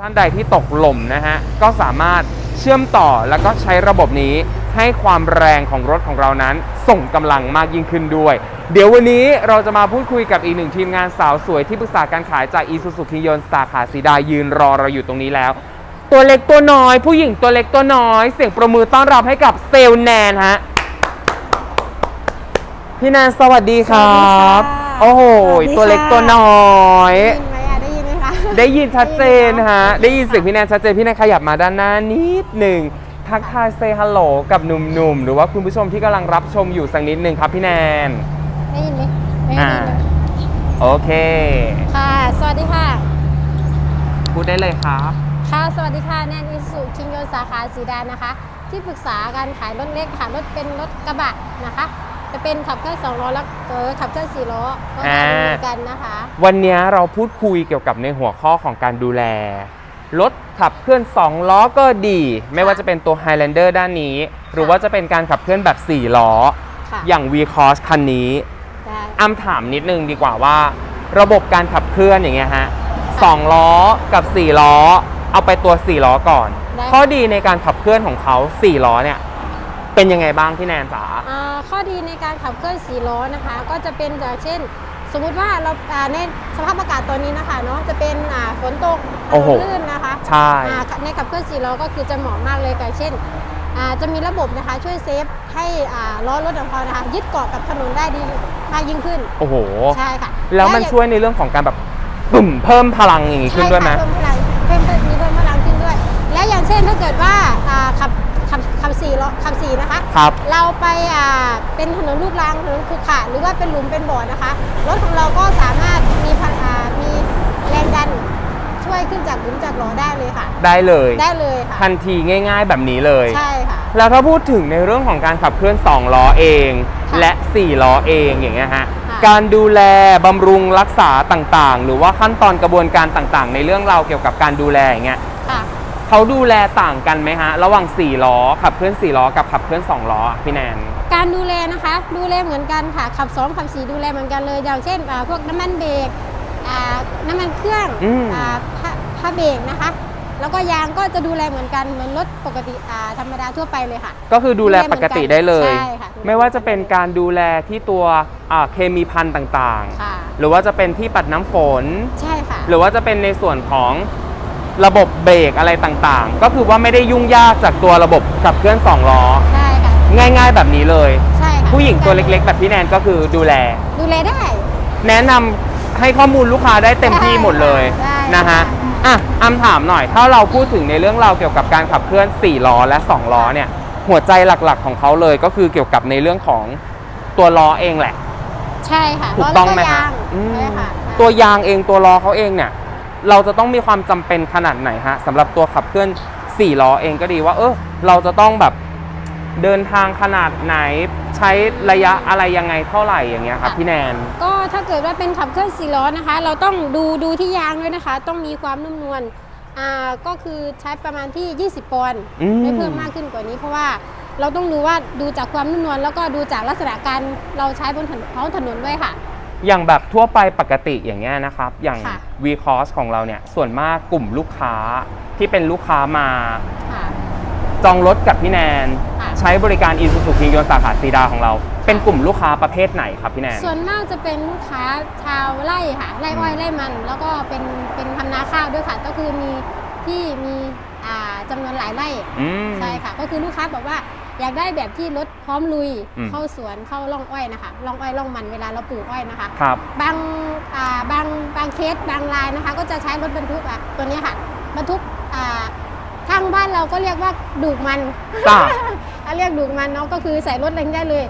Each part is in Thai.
ท่านใดที่ตกหล่มนะฮะก็สามารถเชื่อมต่อแล้วก็ใช้ระบบนี้ให้ความแรงของรถของเรานั้น ส่งกำลังมากยิ่งขึ้นด้วย เดี๋ยววันนี้เราจะมาพูดคุยกับอีกหนึ่งทีมงานสาวสวยที่ปรึกษาการขายจากอีซูซูคิยนสาขาสีดายืนรอเราอยู่ตรงนี้แล้ว ตัวเล็กตัวน้อย ผู้หญิงตัวเล็กตัวน้อย เสียงประมือต้อนรับให้กับเซลลแนนฮะพี่แนนสวัสดีครับ สวัสดีค่ะ โอ้โหสวัสดีค่ะตัวเล็กตัวน้อยได้ยินไหมอะ ได้ยินไหมคะได้ยินชัดเจนนะฮะ ได้ได้ยิยินนเสียงพี่แนนชัดเจน พี่แนนขยับมาด้านหน้านิดหนึ่ง ทักทายเซฮัลโหลกับหนุ่มๆ หรือว่าคุณผู้ชมที่กำลังรับชมอยู่สักนิดหนึ่งครับพี่แนน ได้ยินไหมได้ยินอ่าไหมโอเค ค่ะ สวัสดีค่ะ พูดได้เลยครับ ค่ะ สวัสดีค่ะ แนนอิสุคิงโยสาขาสีดานนะคะ ที่ปรึกษาการขายรถเล็กค่ะรถเป็นรถกระบะนะคะ จะเป็นขับเคลื่อนสองล้อแล้วเออขับเคลื่อนสี่ล้อก็อ่าได้เหมือนกันนะคะ วันนี้เราพูดคุยเกี่ยวกับในหัวข้อของการดูแลรถขับเคลื่อน 2 ล้อก็ดี ไม่ว่าจะเป็นตัว Highlander ด้านนี้ หรือว่าจะเป็นการขับเคลื่อนแบบ 4 ล้อค่ะอย่าง V-Cross คันนี้ได้อ้ำถามนิดนึงดีกว่าว่า ระบบการขับเคลื่อนอย่างเงี้ยฮะสองล้อกับ 4 ล้อ เอาไปตัว 4 ล้อก่อนได้ข้อดีในการขับเคลื่อนของเขา 4 ล้อเนี่ย เป็นยังไงบ้างพี่แนนจ๋าอ่าข้อดีในการขับเคลื่อนสี่ล้อนะคะ ก็จะเป็นอย่างเช่น สมมุติว่าเราอ่าในสภาพอากาศตอนนี้นะคะเนาะจะเป็นอ่าฝนตกถโอ้นโหนลื่นนะคะใช่ อ่าในขับเคลื่อนสี่ล้อก็คือจะเหมาะมากเลยกับเช่นอ่าจะมีระบบนะคะช่วยเซฟให้อ่าล้อรถของเรานะคะยึดเกาะกับถนนได้ดีมากยิ่งขึ้นโอ้โห ใช่ค่ะแล้วมันอย่างช่วยในเรื่องของการแบบปุ่มเพิ่มพลังอย่างงี้ขึ้นด้วยไหม ใช่ค่ะเพิ่มพลังเพิ่มเพิ่มมีเพิ่มพลังขึ้นด้วย และอย่างเช่นถ้าเกิดว่าอ่าขับ ขับขับสี่ล้อขับสี่นะคะ ครับ เราไปอ่าเป็นถนนลูกรังถนนขรุขระหรือว่าเป็นหลุมเป็นบ่อนะคะรถของเราก็สามารถมีพลอ่ามีแรงดันช่วยขึ้นจากหลุมจากล้อได้เลยค่ะ ได้เลย ได้เลยค่ะทันทีง่าย ๆ แบบนี้เลย ใช่ค่ะ แล้วถ้าพูดถึงในเรื่องของการขับเคลื่อน 2 ล้อเอง ค่ะและ 4 ล้อเองอย่างเงี้ยฮะ ค่ะ การดูแลบำรุงรักษาต่างๆ หรือว่าขั้นตอนกระบวนการต่างๆ ในเรื่องราวเกี่ยวกับการดูแลอย่างเงี้ยค่ะ เขาดูแลต่างกันไหมฮะ ระหว่าง 4 ล้อ ขับเคลื่อน 4 ล้อ กับขับเคลื่อน 2 ล้ออะพี่แนน การดูแลนะคะ ดูแลเหมือนกันค่ะ ขับสองขับสี่ดูแลเหมือนกันเลย อย่างเช่นอ่าพวกน้ำมันเบรกอ่าน้ำมันเครื่องอืม อ่าผ้าผ้าเบรกนะคะ แล้วก็ยางก็จะดูแลเหมือนกันเหมือนรถปกติอ่าธรรมดาทั่วไปเลยค่ะ ก็คือดูแลปกติได้เลย ใช่ค่ะ ไม่ว่าจะเป็นการดูแลที่ตัวอ่าเคมีพันธุ์ต่างค่ะ ๆ หรือว่าจะเป็นที่ปัดน้ำฝน ใช่ค่ะ หรือว่าจะเป็นในส่วนของ ระบบเบรกอะไรต่างๆ ก็คือว่าไม่ได้ยุ่งยากจากตัวระบบขับเคลื่อน2ล้อ ใช่ค่ะ ง่าย ๆ แบบนี้เลย ใช่ค่ะผู้หญิงตัวเล็กๆ แบบพี่แนนก็คือดูแล ดูแลได้ แนะนำให้ข้อมูลลูกค้าได้เต็มที่หมดเลยได้นะฮะได้ อะอำถามหน่อย ถ้าเราพูดถึงในเรื่องราวเกี่ยวกับการขับเคลื่อน4ล้อและ2ล้อเนี่ย หัวใจหลักๆของเขาเลยก็คือเกี่ยวกับในเรื่องของตัวล้อเองแหละ ใช่ค่ะถูกต้องไหมล้แล้วฮะยางอืมใช่ค่ะใช่ตัวยางเองตัวล้อเขาเองเนี่ย เราจะต้องมีความจำเป็นขนาดไหนฮะสำหรับตัวขับเคลื่อน4ล้อเองก็ดีว่า เออเราจะต้องแบบเดินทางขนาดไหนใช้ระยะอะไรยังไงเท่าไหร่อย่างเงี้ยครับพี่แนน ก็ถ้าเกิดว่าเป็นขับเคลื่อนสี่ล้อนะคะ เราต้องดูดูที่ยางด้วยนะคะ ต้องมีความนุ่มนวลอ่าก็คือใช้ประมาณที่ 20 ปอนด์อืม ไม่เพิ่มมากขึ้นกว่านี้ เพราะว่าเราต้องดูว่าดูจากความนุ่มนวลแล้วก็ดูจากลักษณะการเราใช้บนถนนท้องถนนด้วยค่ะ อย่างแบบทั่วไปปกติอย่างเงี้ยนะครับ อย่าง ค่ะ v c o s ของเราเนี่ย ส่วนมากกลุ่มลูกค้าที่เป็นลูกค้ามา ค่ะ จองรถกับพี่แนน ค่ะ ใช้บริการ Isuzu King ยนต์สาขาซีดาของเรา เป็นกลุ่มลูกค้าประเภทไหนครับพี่แนน ส่วนมากจะเป็นลูกค้าชาวไร่ค่ะไร่อ้อยไร่มัน แล้วก็เป็นเป็นทำนาข้าวด้วยค่ะ ก็คือมีที่มีอ่าจำนวนหลายไร่อืม ใช่ค่ะ ก็คือลูกค้าบอกว่า อยากได้แบบที่รถพร้อมลุยอืม เข้าสวนเข้าร่องอ้อยนะคะร่องอ้อยร่องมันเวลาเราปลูกอ้อยนะคะ ครับ บางอ่าบางบางเคสบางรายนะคะ ก็จะใช้รถบรรทุกอะตัวเนี้ยค่ะบรรทุกอ่าทางบ้านเราก็เรียกว่าดูกมัน จ้า อะเรียกดูกมันเนาะก็คือใส่รถเล็งได้เลย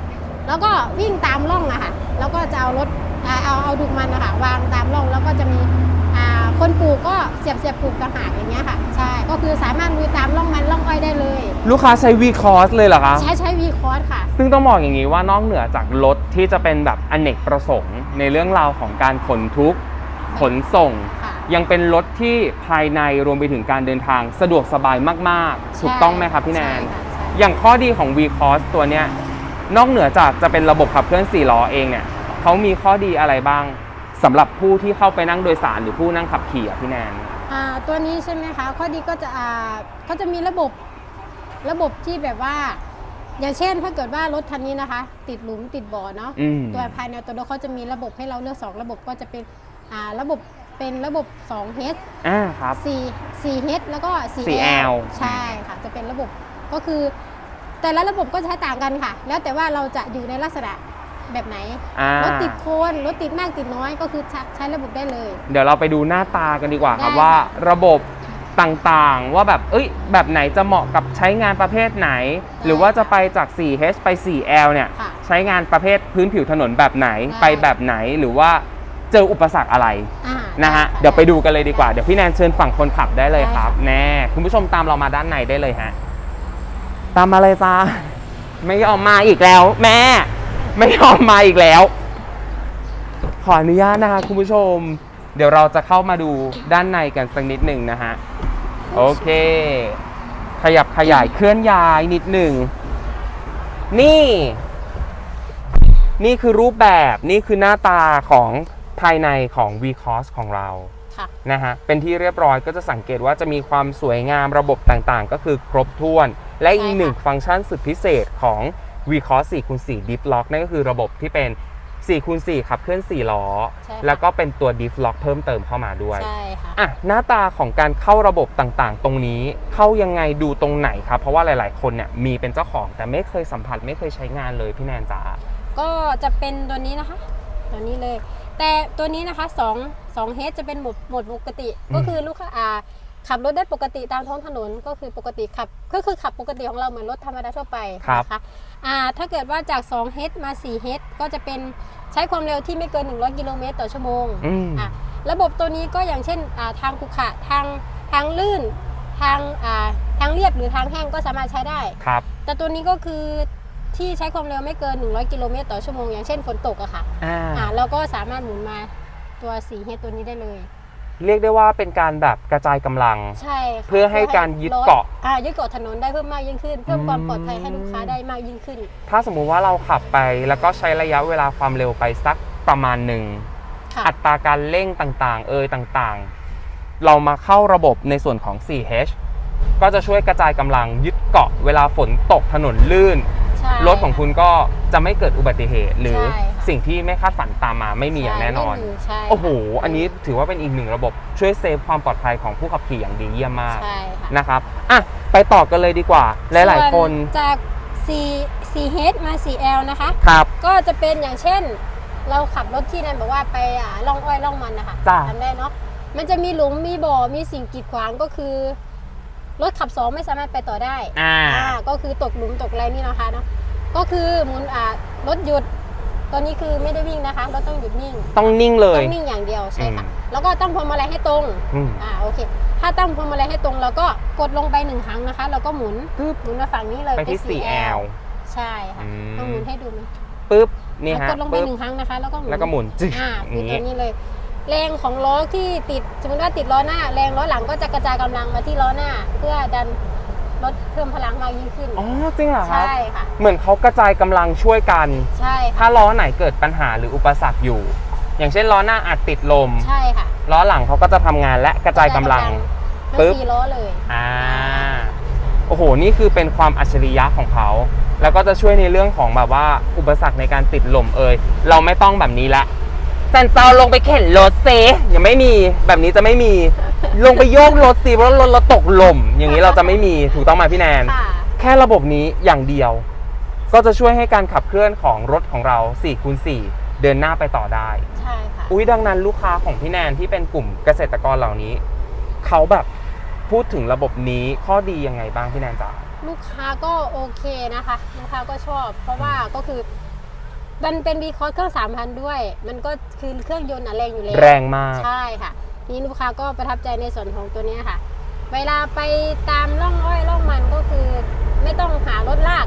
แล้วก็วิ่งตามร่องอะค่ะแล้วก็จะเอารถอ่าเอาเอาดูกมันนะคะวางตามร่องแล้วก็จะมีอ่า คนปลูกก็เสียบเสียบปลูกต่างหากอย่างเงี้ยค่ะ ใช่ ก็คือสามารถลุยตามร่องมันร่องอ้อยได้เลย ลูกค้าใช้ v c o s เลยเหรอคะ ใช้ใช้วีคอร์สค่ะ ซึ่งต้องบอกอย่างนี้ว่านอกเหนือจากรถที่จะเป็นแบบอเนกประสงค์ในเรื่องราวของการขนทุกข์ขนส่ง ค่ะ ยังเป็นรถที่ภายในรวมไปถึงการเดินทางสะดวกสบายมากๆ ถูกต้องไหมครับพี่แนน ใช่ค่ะใช่อย่างข้อดีของ v c o s ตัวเนี้ยนอกเหนือจากจะเป็นระบบขับเคลื่อน 4 ล้อเองเนี่ยเขามีข้อดีอะไรบ้าง สำหรับผู้ที่เข้าไปนั่งโดยสารหรือผู้นั่งขับขี่อะพี่แนน อ่าตัวนี้ใช่ไหมคะข้อดีก็จะอ่าเขาจะมีระบบระบบที่แบบว่า อย่างเช่นถ้าเกิดว่ารถคันนี้นะคะ ติดหลุมติดบ่อเนาะอืม ตัวภายในตัวรถเขาจะมีระบบให้เราเลือกสองระบบก็จะเป็นอ่าระบบเป็นระบบ2 h อ่าครับ 4 4 h แล้วก็ 4L 4L ใช่ค่ะ จะเป็นระบบก็คือ แต่ละระบบก็ใช้ต่างกันค่ะ แล้วแต่ว่าเราจะอยู่ในลักษณะ แบบไหน อ่ารถติดโคนรถติดมากติดน้อยก็คือใช้ใช้ระบบได้เลย เดี๋ยวเราไปดูหน้าตากันดีกว่าครับได้ว่าระบบต่างๆ ว่าแบบเอ้ยแบบไหนจะเหมาะกับใช้งานประเภทไหน หรือว่าจะไปจาก 4H ไป 4L เนี่ยค่ะใช้งานประเภทพื้นผิวถนนแบบไหนได้ ไปแบบไหนหรือว่าเจออุปสรรคอะไร อ่านะฮะค่เดี๋ยวไปดูกันเลยดีกว่า เดี๋ยวพี่แนนเชิญฝั่งคนขับได้เลยครับได้ค่ะแน่ คุณผู้ชมตามเรามาด้านในได้เลยฮะ ตามมาเลยจ้า ไม่ยอมมาอีกแล้ว แม่ ไม่ยอมมาอีกแล้ว ขออนุญาตนะคะคุณผู้ชม เดี๋ยวเราจะเข้ามาดูด้านในกันสักนิดหนึ่งนะฮะ โอเค ขยับขยายเคลื่อนย้ายนิดหนึ่ง นี่ นี่คือรูปแบบนี่คือหน้าตาของภายในของ v c o s ของเราค่ะนะฮะ เป็นที่เรียบร้อยก็จะสังเกตว่าจะมีความสวยงามระบบต่างๆ ก็คือครบถ้วน และอีกใช่ค่ะหนึ่งฟังก์ชันสุดพิเศษของ v c o s 4คูณ4 Diff Lock นั่นก็คือระบบที่เป็น4คูณ4ขับเคลื่อน 4 ล้อ ใช่ค่ะ แล้วก็เป็นตัว Diff Lock เพิ่มเติมเข้ามาด้วย ใช่ค่ะ อะหน้าตาของการเข้าระบบต่างๆ ตรงนี้เข้ายังไงดูตรงไหนครับ เพราะว่าหลาย ๆ คนเนี่ยมีเป็นเจ้าของแต่ไม่เคยสัมผัสไม่เคยใช้งานเลยพี่แนนจ๋าก็จะเป็นตัวนี้นะคะ ตัวนี้เลย แต่ตัวนี้นะคะ2 2 h จะเป็นโหมดโหมดปกติอืมก็คือลูกค้าอ่า ขับรถได้ปกติตามท้องถนนก็คือปกติขับก็คือขับปกติของเราเหมือนรถธรรมดาทั่วไปนะคะอ่าถ้าเกิดว่าจาก2 h มา4 h ก็จะเป็นใช้ความเร็วที่ไม่เกิน 100 กิโลเมตรต่อชั่วโมงอืมอะระบบตัวนี้ก็อย่างเช่นอ่าทางขรุขระทางทางลื่นทางอ่าทางเรียบหรือทางแห้งก็สามารถใช้ได้ครับแต่ตัวนี้ก็คือที่ใช้ความเร็วไม่เกิน 100 กิโลเมตรต่อชั่วโมงอย่างเช่นฝนตกอะค่ะอ่าอ่าเราก็สามารถหมุนมาตัวสีเฮดตัวนี้ได้เลย เรียกได้ว่าเป็นการแบบกระจายกำลัง ใช่ค่ะเพื่อให้การยึดรถเกาะ อ่ายึดเกาะถนนได้เพิ่มมากยิ่งขึ้น เพิ่มความปลอดภัยให้ลูกค้าอืมได้มากยิ่งขึ้น ถ้าสมมุติว่าเราขับไปแล้วก็ใช้ระยะเวลาความเร็วไปสักประมาณหนึ่ง ค่ะ อัตราการเร่งต่างๆ เอยต่างๆ เรามาเข้าระบบในส่วนของ 4H ก็จะช่วยกระจายกำลังยึดเกาะเวลาฝนตกถนนลื่น ใช่รถของคุณก็จะไม่เกิดอุบัติเหตุ หรือใช่ค่ะ สิ่งที่ไม่คาดฝันตามมาไม่มีอย่างแน่นอน ใช่ไม่มีใช่โอ้โหค่ะอันนี้ถือว่าเป็นอีกหนึ่งระบบช่วยเซฟความปลอดภัยของผู้ขับขี่อย่างดีเยี่ยมมากใช่ค่ะนะครับอะไปต่อกันเลยดีกว่า หลาย ๆ คนส่วจาก4 4 h มา 4L นะคะ ครับก็จะเป็นอย่างเช่น เราขับรถที่นั่นบอกว่าไปอ่าล่องอ้อยล่องมันนะคะจ้ะทำได้เนาะมันจะมีหลุมมีบ่อมีสิ่งกีดขวางก็คือ รถขับสองไม่สามารถไปต่อได้อ่าอ่าก็คือตกหลุมตกอะไรนี่นะคะเนาะก็คือหมุนอ่ารถหยุดตัวนี้คือไม่ได้วิ่งนะคะรถต้องหยุดนิ่งต้องนิ่งเลต้ย องนิ่งอย่างเดียวใช่ค่ะ อืม แล้วก็ตั้งพวงมาลัยให้ตรงอืมอ่าโอเค ถ้าตั้งพวงมาลัยให้ตรงเราก็กดลงไปหนึ่งครั้งนะคะแล้วก็หมุนปึ๊บหมุนมาฝั่งนี้เลยไปที่ 4L ใช่ค่ะอืม ต้องหมุนให้ดูไหมปึ๊บนี่แล้วฮะกดลงไปปึ๊บหนึ่งครั้งนะคะแล้วก็หมุนแล้วก็หมุนจึ๊กอ่าอคือย่างตัวนี้นี้เลยแรงของล้อที่ติดสมมติว่าติดล้อหน้า แรงล้อหลังก็จะกระจายกำลังมาที่ล้อหน้า เพื่อดันรถเพิ่มพลังมากยิ่งขึ้น อ๋อจริงเหรอครับใช่ค่ะ เหมือนเขากระจายกำลังช่วยกัน ใช่ค่ะถ้าล้อไหนเกิดปัญหาหรืออุปสรรคอยู่ อย่างเช่นล้อหน้าอาจติดลม ใช่ค่ะล้อหลังเขาก็จะทำงานและกระจายกำลังทั้ปึ๊งบสี่ล้อเลย อ่าโอ้โห นี่คือเป็นความอัจฉริยะของเขา แล้วก็จะช่วยในเรื่องของแบบว่าอุปสรรคในการติดลมเอ่ยเราไม่ต้องแบบนี้ละ แซนเซาลงไปเข็นรถเซยังไม่มีแบบนี้จะไม่มี ลงไปโยกรถสิเพราะรถเราตกลมอย่างนี้เราจะไม่มีถูกต้องไหมพี่แนน ค่ะแค่ระบบนี้อย่างเดียว ก็จะช่วยให้การขับเคลื่อนของรถของเรา4คูณ4เดินหน้าไปต่อได้ ใช่ค่ะ อุ้ยดังนั้นลูกค้าของพี่แนนที่เป็นกลุ่มเกษตรกรเหล่านี้ เขาแบบพูดถึงระบบนี้ข้อดียังไงบ้างพี่แนนจ๋า ลูกค้าก็โอเคนะคะ ลูกค้าก็ชอบ เพราะว่าก็คือ มันเป็นบีคอร์เครื่องสามพันด้วย มันก็คือเครื่องยนต์อะแรงอยู่แล้วแรงมาก ใช่ค่ะ นี่ลูกค้าก็ประทับใจในส่วนของตัวเนี้ยค่ะ เวลาไปตามร่องอ้อยร่องมันก็คือไม่ต้องหารถลาก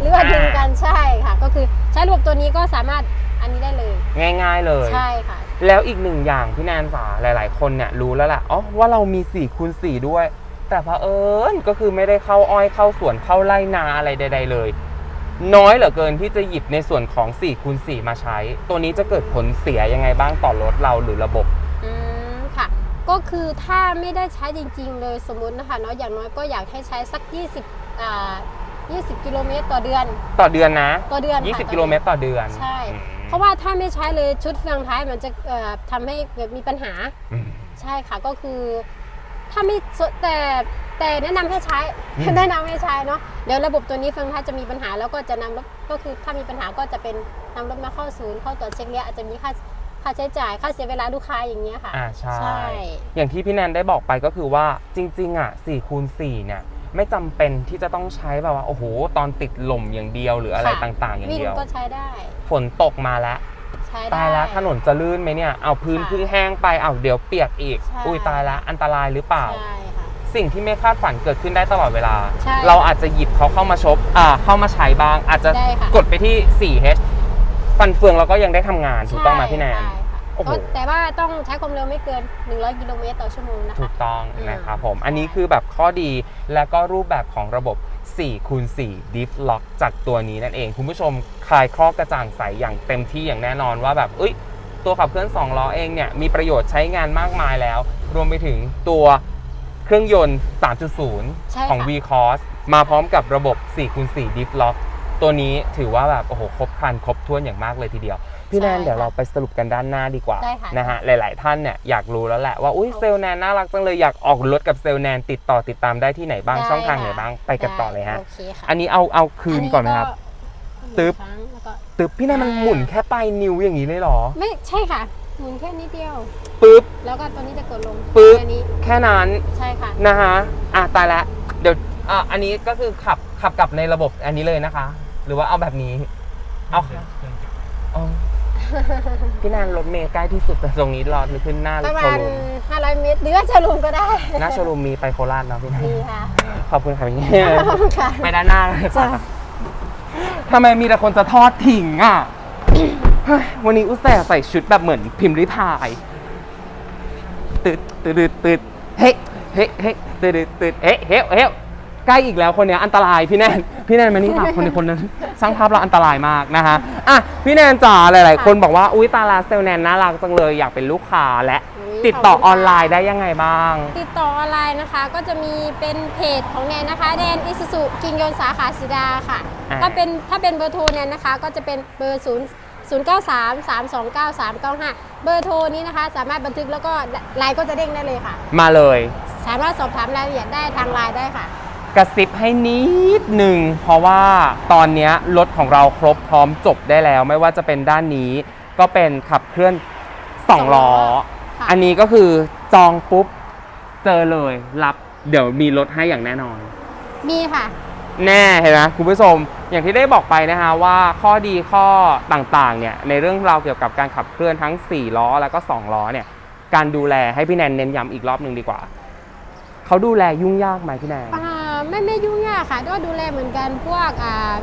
หรือว่าอ่าดึงกันใช่ค่ะ ก็คือใช้ระบบตัวนี้ก็สามารถอันนี้ได้เลย ง่าย ๆเลย ใช่ค่ะ แล้วอีกหนึ่งอย่างพี่แนนจ๋าหลาย ๆ คนเนี่ยรู้แล้วแหละอ๋อว่าเรามี4คูณ4ด้วย แต่เผอิญก็คือไม่ได้เข้าอ้อยเข้าสวนเข้าไร่นาอะไรใด ๆ เลย น้อยเหลือเกินที่จะหยิบในส่วนของ4คูณ4มาใช้ ตัวนี้จะเกิดผลเสียยังไงบ้างต่อรถเราหรือระบบ อืมค่ะ ก็คือถ้าไม่ได้ใช้จริง ๆ เลยสมมตินะคะเนาะอย่างน้อยก็อยากให้ใช้สัก 20อ่า20 กิโลเมตรต่อเดือน ต่อเดือนนะ ต่อเดือนค่ะ20 กิโลเมตรต่อเดือนใช่ อืม เพราะว่าถ้าไม่ใช้เลยชุดเฟืองท้ายมันจะเอ่อทำให้เกิดมีปัญหา อืม ใช่ค่ะก็คือ ถ้าไม่สแต่แต่แนะนำให้ใช้อืมแนะนำให้ใช้เนาะเดี๋ยวระบบตัวนี้เฟืองท้ายจะมีปัญหาแล้วก็จะนำรถก็คือถ้ามีปัญหาก็จะเป็นนำรถมาเข้าศูนย์เข้าตรวจเช็คเนี้ยอาจจะมีค่าค่าใช้จ่ายค่าเสียเวลาลูกค้าอย่างเงี้ยค่ะอ่าใช่ใช่อย่างที่พี่แนนได้บอกไปก็คือว่าจริง ๆ อะ4คูณ4เนี่ยไม่จำเป็นที่จะต้องใช้แบบว่าโอ้โห ตอนติดลมอย่างเดียวหรืออะไรค่ะต่าง ๆ อย่างวิ่งเดียวก็ใช้ได้ ฝนตกมาแล้ว ใช้ได้ ตายแล้วถนนจะลื่นไหมเนี่ยเอาพื้นค่ะเพิ่งแห้งไปเอาเดี๋ยวเปียกอีก ใช่ อุ้ยตายแล้วอันตรายหรือเปล่า ใช่ค่ะ สิ่งที่ไม่คาดฝันเกิดขึ้นได้ตลอดเวลา ใช่เราอาจจะหยิบเขาเข้ามาชบอ่าเข้ามาใช้บ้าง อาจจะได้ค่ะ กดไปที่ 4H ฟันเฟืองเราก็ยังได้ทำงานถูกต้องไหมพี่แนน ใช่ค่ะโอ้โห ก็แต่ว่าต้องใช้ความเร็วไม่เกิน 100 กิโลเมตรต่อชั่วโมงนะถูคะ กต้องอืมนะครับผม อันนี้คือแบบข้อดีและก็รูปแบบของระบบ 4คูณ4 Diff Lock จากตัวนี้นั่นเอง คุณผู้ชมคลายข้อกระจ่างใสอย่างเต็มที่อย่างแน่นอนว่าแบบเอ้ยตัวขับเคลื่อน2ล้อเองเนี่ยมีประโยชน์ใช้งานมากมายแล้ว รวมไปถึงตัวเครื่องยนต์ 3.0ใช่ค่ะของ v c o s มาพร้อมกับระบบ4คูณ4 Diff Lock ตัวนี้ถือว่าแบบโอ้โหครบครันครบถ้วนอย่างมากเลยทีเดียว พี่แนนใช่ค่ะเดี๋ยวเราไปสรุปกันด้านหน้าดีกว่าได้ค่ะ นะฮะหลาย ๆ ท่านเนี่ยอยากรู้แล้วแหละว่าอุ้ยโอเคเซลลแนนน่ารักจังเลยอยากออกรถกับเซลลแนนติดต่อติดตามได้ที่ไหนบ้างได้ช่องทางไหนค่ะบ้างไปกันต่อเลยฮะ โอเคค่ะอันนี้เอาเอาคืนก่อนไหมครับ ตึ๊บหนึ่งครั้งแล้วก็ตึ๊บพี่แนนมันหมุนแค่ปลายนิ้วอย่างนี้เลยเหรอไม่ใช่ค่ะ หมุนแค่นิดเดียว ปึ๊บ แล้วก็ตัวนี้จะกดลงปึ๊บอันนี้แค่นั้น ใช่ค่ะ นะฮะ อะตายแล้วเดี๋ยวอะอันนี้ก็คือขับขับกลับในระบบอันนี้เลยนะคะ หรือว่าเอาแบบนี้ เอาเอาพี่แนนรถเมย์ใกล้ที่สุดแต่ตรงนี้รอหรือขึ้นหน้าประโชมาณว์รูม500เมตรหรือว่าจะรวมก็ได้หน้าโชว์รูมมีไปโคราชเนาะพี่แนนมีค่ะขอบคุณค่ะพี่ขอบคุณค่ะ ไปด้านหน้าเลยค่ะจ้ะ ทำไมมีแต่คนจะทอดทิ้งอะเฮ้ยวันนี้อุตส่าห์ใส่ชุดแบบเหมือนพิมพ์ริพายตืดตืดตืดตืดเฮ้เฮ้เฮ้ตืดตืดตืดเฮ้เฮ้เฮ้ ใกล้อีกแล้วคนเนี้ยอันตรายพี่แนนพี่แนนมานี่ค่ะคนนี้คนนั้นสร้างภาพเราอันตรายมากนะคะอะพี่แนนจ๋าหลาย ๆ คนบอกว่าอุ้ยตาลาเซลแนนน่ารักจังเลยอยากเป็นลูกค้าและอุ๊ยติดต่อขอบคุณออนไลน์ได้ยังไงบ้าง ติดต่อออนไลน์นะคะก็จะมีเป็นเพจของแนนนะคะแนนอิสุสุกิงยนต์สาขาสีดาค่ะอ่าถ้าเป็นถ้าเป็นเบอร์โทรแนนนะคะ ก็จะเป็นเบอร์0 0 9 3 3 2 9 3 9 5 เบอร์โทรนี้นะคะ สามารถบันทึกแล้วก็ไลน์ก็จะเด้งได้เลยค่ะ มาเลย สามารถสอบถามรายละเอียดได้ทางไลน์ได้ค่ะ กระซิบให้นิดหนึ่งเพราะว่าตอนเนี้ยรถของเราครบพร้อมจบได้แล้ว ไม่ว่าจะเป็นด้านนี้ ก็เป็นขับเคลื่อน2ล้อค่ะอันนี้ก็คือจองปุ๊บเจอเลยรับเดี๋ยวมีรถให้อย่างแน่นอน มีค่ะ แน่เห็นไหมคุณผู้ชมอย่างที่ได้บอกไปนะฮะว่าข้อดีข้อต่างๆเนี่ยในเรื่องราวเกี่ยวกับการขับเคลื่อนทั้ง 4 ล้อแล้วก็ 2 ล้อเนี่ยการดูแลให้พี่แนนเน้นย้ำอีกรอบหนึ่งดีกว่า เขาดูแลยุ่งยากไหมพี่แนนอ่า ไม่ไม่ยุ่งยากค่ะก็ดูแลเหมือนกันพวกอ่า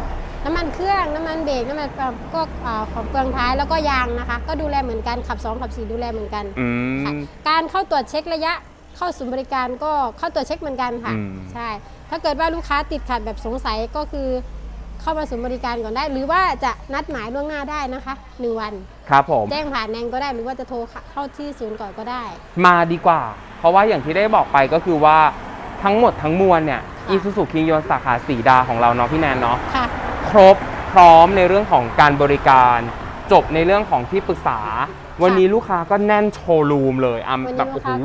น้ำมันเครื่องน้ำมันเบรกน้ำมันก็อ่าของเปลืองท้ายแล้วก็ยางนะคะ ก็ดูแลเหมือนกันขับสองขับสี่ดูแลเหมือนกันอืค่ะมการเข้าตรวจเช็คระยะเข้าศูนย์บริการก็เข้าตรวจเช็คเหมือนกันค่ะอืมใช่ ถ้าเกิดว่าลูกค้าติดขัดแบบสงสัยก็คือเข้ามาศูนย์บริการก่อนได้ หรือว่าจะนัดหมายล่วงหน้าได้นะคะหนึ่งวันครับผมแจ้งผ่านแนนก็ได้หรือว่าจะโทรเข้าที่ศูนย์ก่อนก็ได้ มาดีกว่า เพราะว่าอย่างที่ได้บอกไปก็คือว่าทั้งหมดทั้งมวลเนี่ย อีซูซูคิงยนสาขาสีดาของเราเนาะพี่แนนเนาะค่ะ ครบพร้อมในเรื่องของการบริการ จบในเรื่องของที่ปรึกษา วันนี้ลูกค้าก็แน่นโชว์รูมเลยอะวันแบนี้บลูโอ้กโหค้า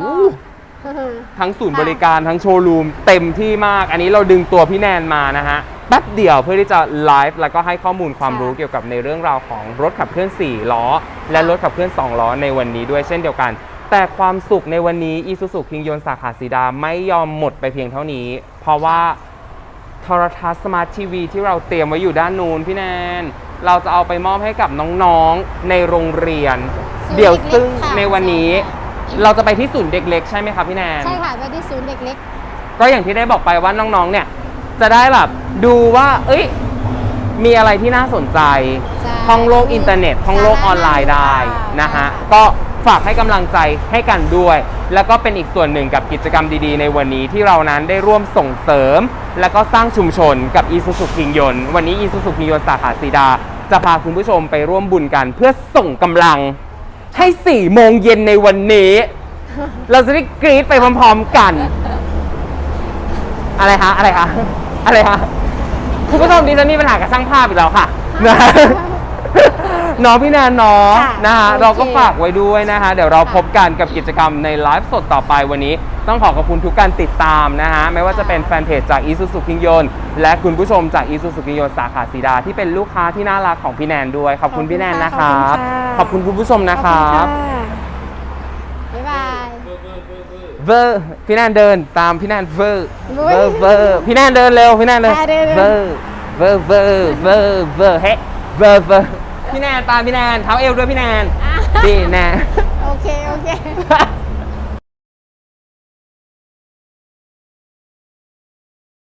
ก็ ทั้งศูนย์ค่ะบริการทั้งโชว์รูมเต็มที่มาก อันนี้เราดึงตัวพี่แนนมานะฮะแป๊บเดียวเพื่อที่จะไลฟ์แล้วก็ให้ข้อมูลความรู้เกี่ยวกับในเรื่องราวของรถขับเคลื่อน 4 ล้อ และรถขับเคลื่อน 2 ล้อในวันนี้ด้วยเช่นเดียวกัน แต่ความสุขในวันนี้อีซูซูคิงยนสาขาสีดาไม่ยอมหมดไปเพียงเท่านี้ เพราะว่าโทรทัศน์สมาร์ททีวีที่เราเตรียมไว้อยู่ด้านนู้นพี่แนน เราจะเอาไปมอบให้กับน้องๆในโรงเรียนศูนย์เดี๋ยวเด็กเล็กซึ่งค่ะในวันนี้ใช่เราจะไปที่ศูนย์เด็กเล็กใช่ไหมครับพี่แนน ใช่ค่ะไปที่ศูนย์เด็กเล็ก ก็อย่างที่ได้บอกไปว่าน้องๆ เนี่ย จะได้แบบดูว่า เอ้ย มีอะไรที่น่าสนใจใช่ท่องโลกอินเทอร์เน็ตท่องโลกออนไลน์ได้นะฮะใช่ค่ะก็ ฝากให้กำลังใจให้กันด้วย แล้วก็เป็นอีกส่วนหนึ่งกับกิจกรรมดีๆ ในวันนี้ที่เรานั้นได้ร่วมส่งเสริม แล้วก็สร้างชุมชนกับอีซูซูคิงยนวันนี้อีซูซูคิงยนสาขาสีดา จะพาคุณผู้ชมไปร่วมบุญกันเพื่อส่งกำลัง ให้4โมงเย็นในวันนี้ เราจะได้กรี๊ดไปพร้อมๆกัน อะไรคะอะไรคะอะไรคะคุณผู้ชมดิฉันมีปัญหากับช่างภาพอีกแล้วค่ะนะ น้องพี่แนนเนาะค่ะนะคะโอเค เราก็ฝากไว้ด้วยนะคะ เดี๋ยวเราพบกันกับกิจกรรมในไลฟ์สดต่อไปวันนี้ ต้องขอขอบคุณทุกการติดตามนะฮะ ไม่ว่าจะเป็นแฟนเพจจากอีซูซูคิงยนและคุณผู้ชมจากอีซูซูคิงยนสาขาสีดา ที่เป็นลูกค้าที่น่ารักของพี่แนนด้วย ขอบคุณพี่แนนนะครับ ขอบคุณคุณผู้ชมนะครับขอบคุณค่ะบ๊ายบาย เวอร์พี่แนนเดินตามพี่แนนเวอร์เว้เวยอร์เวอร์พี่แนนเดินเร็วพี่แนนเร็วอะเดิน เวอร์เวอร์เวอร์เวอร์เวอร์เฮ้เวอร์เวอร์ พี่แนนตามพี่แนนเท้าเอวด้วยพี่แนนอะพี่แนน โอเค โอเค